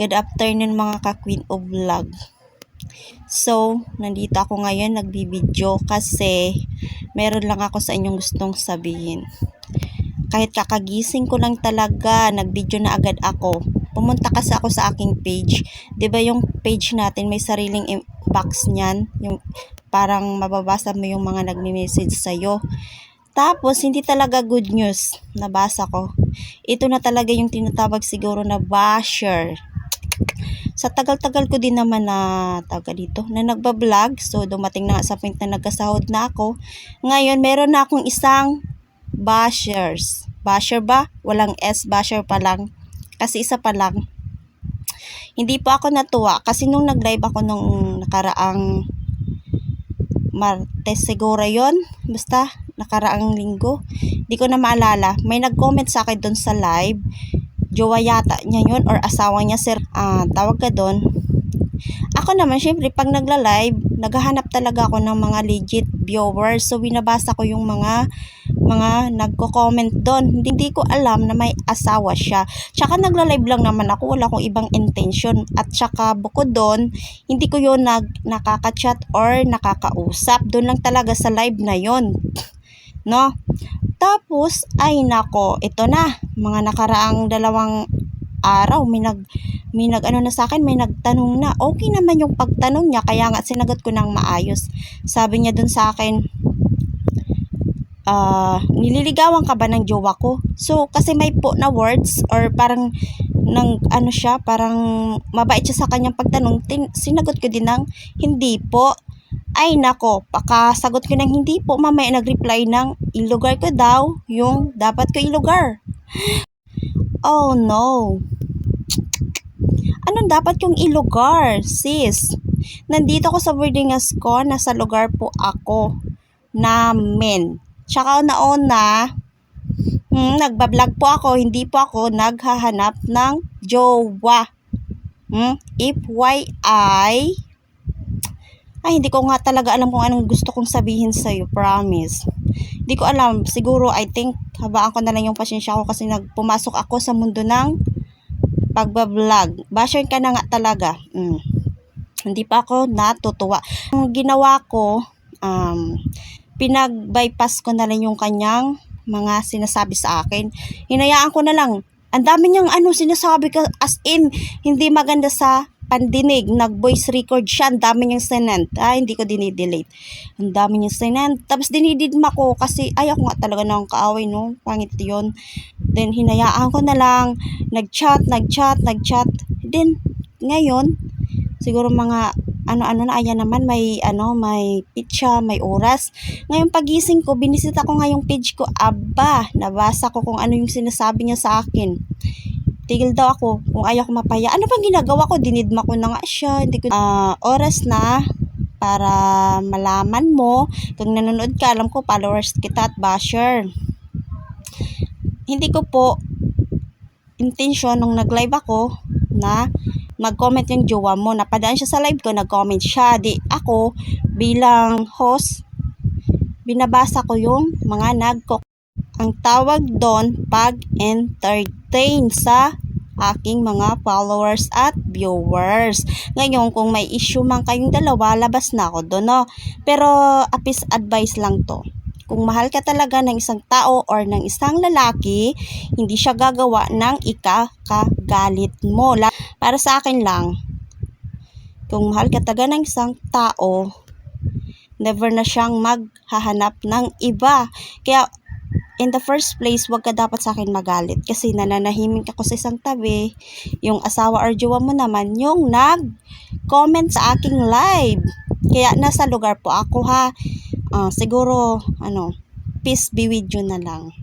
Good afternoon mga ka-Queen of Vlog. So, nandito ako ngayon nagbibideo kasi meron lang ako sa inyong gustong sabihin. Kahit kakagising ko lang talaga, nagbideo na agad ako. Pumunta kasi ako sa aking page. 'Di ba yung page natin may sariling box niyan, yung parang mababasa mo yung mga nagme-message sa'yo. Tapos, hindi talaga good news. Nabasa ko. Ito na talaga yung tinatawag siguro na basher. Sa tagal-tagal ko din naman na taga dito, na nagbablog. So, dumating na nga sa point na nagkasahod na ako. Ngayon, meron na akong isang bashers. Basher ba? Walang S, basher pa lang. Kasi isa pa lang. Hindi pa ako natuwa kasi nung nag-live ako nung nakaraang Martes siguro yon Basta, nakaraang linggo. Di ko na maalala. May nag-comment sa akin doon sa live. Jowa yata niya yun or asawa niya sir. Ah, tawag ka doon. Ako naman, syempre, pag nagla-live, naghahanap talaga ako ng mga legit viewers. So, binabasa ko yung mga mga nagko-comment doon. Hindi, hindi ko alam na may asawa siya. Tsaka nagla-live lang naman ako, wala akong ibang intention. At tsaka bukod doon, hindi ko yun nag, nakaka-chat or nakakausap. Doon lang talaga sa live na yon No? Tapos, ay nako, ito na, mga nakaraang dalawang araw, may nag, may nag, ano na sa akin, may nagtanong na, okay naman yung pagtanong niya, kaya nga sinagot ko ng maayos. Sabi niya dun sa akin, ah, nililigawan ka ba ng jowa ko? So, kasi may po na words or parang nang ano siya, parang mabait siya sa kanyang pagtanong, tin, sinagot ko din ng hindi po. Ay nako, pakasagot ko ng hindi po, mamaya nag-reply ng ilugar ko daw yung dapat ko ilugar. Oh no. Anong dapat yung ilugar, sis? Nandito ko sa boarding house ko, nasa lugar po ako namin. Tsaka na-ona, hmm, nagbablog po ako, hindi po ako naghahanap ng jowa. Hmm, FYI, ay, hindi ko nga talaga alam kung anong gusto kong sabihin sa'yo, promise. Hindi ko alam, siguro, I think, habaan ko na lang yung pasensya ko kasi nagpumasok ako sa mundo ng pagbablog. Basher ka na nga talaga. Mm. Hindi pa ako natutuwa. Ang ginawa ko, um, pinag-bypass ko na lang yung kanyang mga sinasabi sa akin. Hinayaan ko na lang. Ang dami niyang ano sinasabi ka as in hindi maganda sa pandinig, nag-voice record siya, ang dami niyang sinend. Ah, hindi ko dinidelete. Ang dami niyang sinend. Tapos dinididma ko kasi ayaw ko nga talaga ng kaaway, no? Pangit yun. Then, hinayaan ko na lang. Nag-chat, nag-chat, nag-chat. Then, ngayon, siguro mga ano-ano na, ayan naman, may, ano, may pitcha, may oras. Ngayon, pagising ko, binisita ko nga yung page ko, aba, nabasa ko kung ano yung sinasabi niya sa akin tigil daw ako kung ayaw ko mapaya. Ano bang ginagawa ko? Dinidma ko na nga siya. Hindi ko, ah, oras na para malaman mo. Kung nanonood ka, alam ko followers kita at basher. Hindi ko po intention nung nag-live ako na mag-comment yung jowa mo. Napadaan siya sa live ko, nag-comment siya. Di ako bilang host, binabasa ko yung mga nagko ang tawag doon pag-entertain sa aking mga followers at viewers. Ngayon, kung may issue man kayong dalawa, labas na ako doon, no? Pero, apis advice lang to. Kung mahal ka talaga ng isang tao or ng isang lalaki, hindi siya gagawa ng ikakagalit mo. Para sa akin lang, kung mahal ka talaga ng isang tao, never na siyang maghahanap ng iba. Kaya, in the first place, wag ka dapat sa akin magalit kasi nananahimik ako sa isang tabi. Yung asawa or jowa mo naman, yung nag-comment sa aking live. Kaya nasa lugar po ako ha. Ah, siguro, ano, peace be with you na lang.